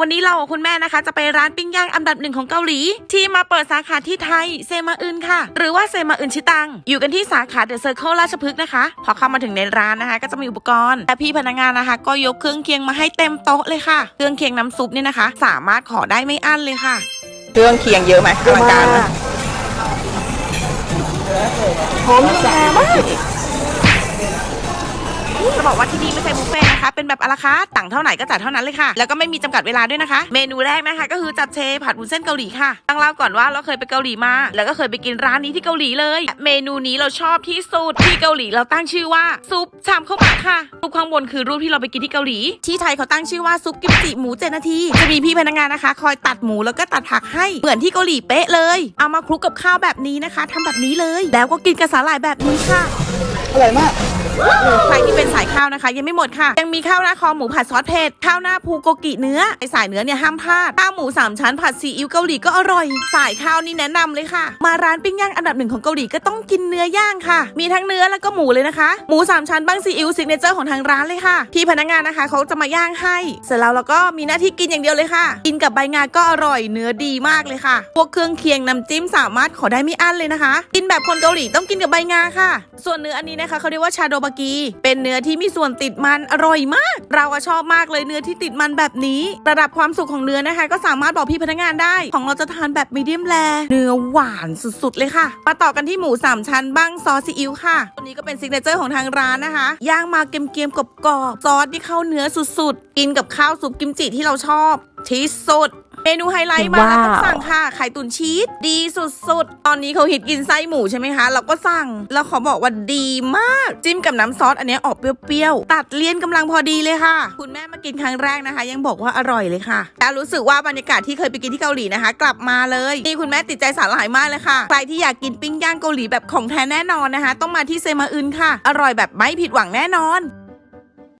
วันนี้เรากับคุณแม่นะคะ จะไปร้านปิ้งย่างอันดับหนึ่งของเกาหลี ที่มาเปิดสาขาที่ไทยเซมาอึนค่ะ หรือว่าเซมาอึนชิตัง อยู่กันที่สาขาเดอะเซอร์เคิลราชพฤกษ์นะคะ พอเข้ามาถึงในร้านนะคะ ก็จะมีอุปกรณ์แต่พี่พนักงานนะคะ ก็ยกเครื่องเคียงมาให้เต็มโต๊ะเลยค่ะ เครื่องเคียงน้ำซุปเนี่ยนะคะ สามารถขอได้ไม่อั้นเลยค่ะ เครื่องเคียงเยอะไหมอลังการไหมหอมแซ่มาก จะบอกว่าที่นี่ไม่ใช่บุฟเฟ่ต์นะคะ เป็นแบบอาราคาร์ทต่างเท่าไหนก็จ่ายเท่านั้นเลยค่ะ แล้วก็ไม่มีจำกัดเวลาด้วยนะคะ เมนูแรกนะคะ ก็คือจับเชผัดวุ้นเส้นเกาหลีค่ะตั้งเล่าก่อนว่าเราเคยไปเกาหลีมา แล้วก็เคยไปกินร้านนี้ที่เกาหลีเลย เมนูนี้เราชอบที่สุดที่เกาหลีเราตั้งชื่อว่าซุปชามข้าวหมากค่ะรูปข้างบนคือรูปที่เราไปกินที่เกาหลี ที่ไทยเขาตั้งชื่อว่าซุปกิมจิหมูเจดนาทีจะมีพี่พนักงานนะคะ คอยตัดหมูแล้วก็ตัดผักให้เหมือนที่เกาหลีเป๊ะเลย เอามาคลุกกับข้าวแบบนี้นะคะทำแบบนี้เลย แล้วก็กินกับสาหร่ายแบบนี้ค่ะอร่อยมากใครที่เป็นสาย ข้าวนะคะ ยังไม่หมดค่ะ ยังมีข้าวหน้าคอหมูผัดซอสเผ็ดข้าวหน้าภูโกกิเนื้อไอสายเนื้อเนี่ยห้ามพลาดข้าวหมูสามชั้นผัดซีอิ๊วเกาหลีก็อร่อย สายข้าวนี่แนะนำเลยค่ะ มาร้านปิ้งย่างอันดับหนึ่งของเกาหลีก็ต้องกินเนื้อย่างค่ะ มีทั้งเนื้อแล้วก็หมูเลยนะคะหมูสามชั้นบ้างซีอิ๊วซิกเนเจอร์ของทางร้านเลยค่ะพี่พนักงานนะคะเขาจะมาย่างให้เสร็จแล้วเราก็มีหน้าที่กินอย่างเดียวเลยค่ะ กินกับใบงาก็อร่อยเนื้อดีมากเลยค่ะ พวกเครื่องเคียงน้ำจิ้มสามารถขอได้ไม่อั้นเลยนะคะ กินแบบคนเกาหลีต้องกินกับใบงาค่ะ ส่วนเนื้ออันนี้นะคะเขาเรียกว่าชาโดบากีเป็นเนื้อที่มีส่วนติดมันอร่อยมาก เราอะชอบมากเลยเนื้อที่ติดมันแบบนี้ ระดับความสุกของเนื้อนะคะ ก็สามารถบอกพี่พนักงานได้ ของเราจะทานแบบมีเดียมแรเนื้อหวานสุดๆเลยค่ะมาต่อกันที่หมูสามชั้นบ้างซอสซีอิ๊วค่ะตัวนี้ก็เป็นซิกเนเจอร์ของทางร้านนะคะย่างมาเกรียมๆกรอบๆซอสที่เข้าเนื้อสุดๆ กินกับข้าวซุปกิมจิที่เราชอบที่สุด มนูไฮไลท์มาแล้วต้องสั่งค่ะ ไข่ตุ๋นชีสดีสุดๆ ตอนนี้เขาฮิตกินไส้หมูใช่ไหมคะ เราก็สั่ง แล้วขอบอกว่าดีมาก จิ้มกับน้ำซอสอันเนี้ยออกเปรี้ยวๆ ตัดเลี่ยนกำลังพอดีเลยค่ะ คุณแม่มากินครั้งแรกนะคะ ยังบอกว่าอร่อยเลยค่ะแล้วรู้สึกว่าบรรยากาศที่เคยไปกินที่เกาหลีนะคะ กลับมาเลยนี่คุณแม่ติดใจสาหร่ายมากเลยค่ะใครที่อยากกินปิ้งย่างเกาหลีแบบของแท้แน่นอนนะคะ ต้องมาที่เซมาอึนค่ะ อร่อยแบบไม่ผิดหวังแน่นอน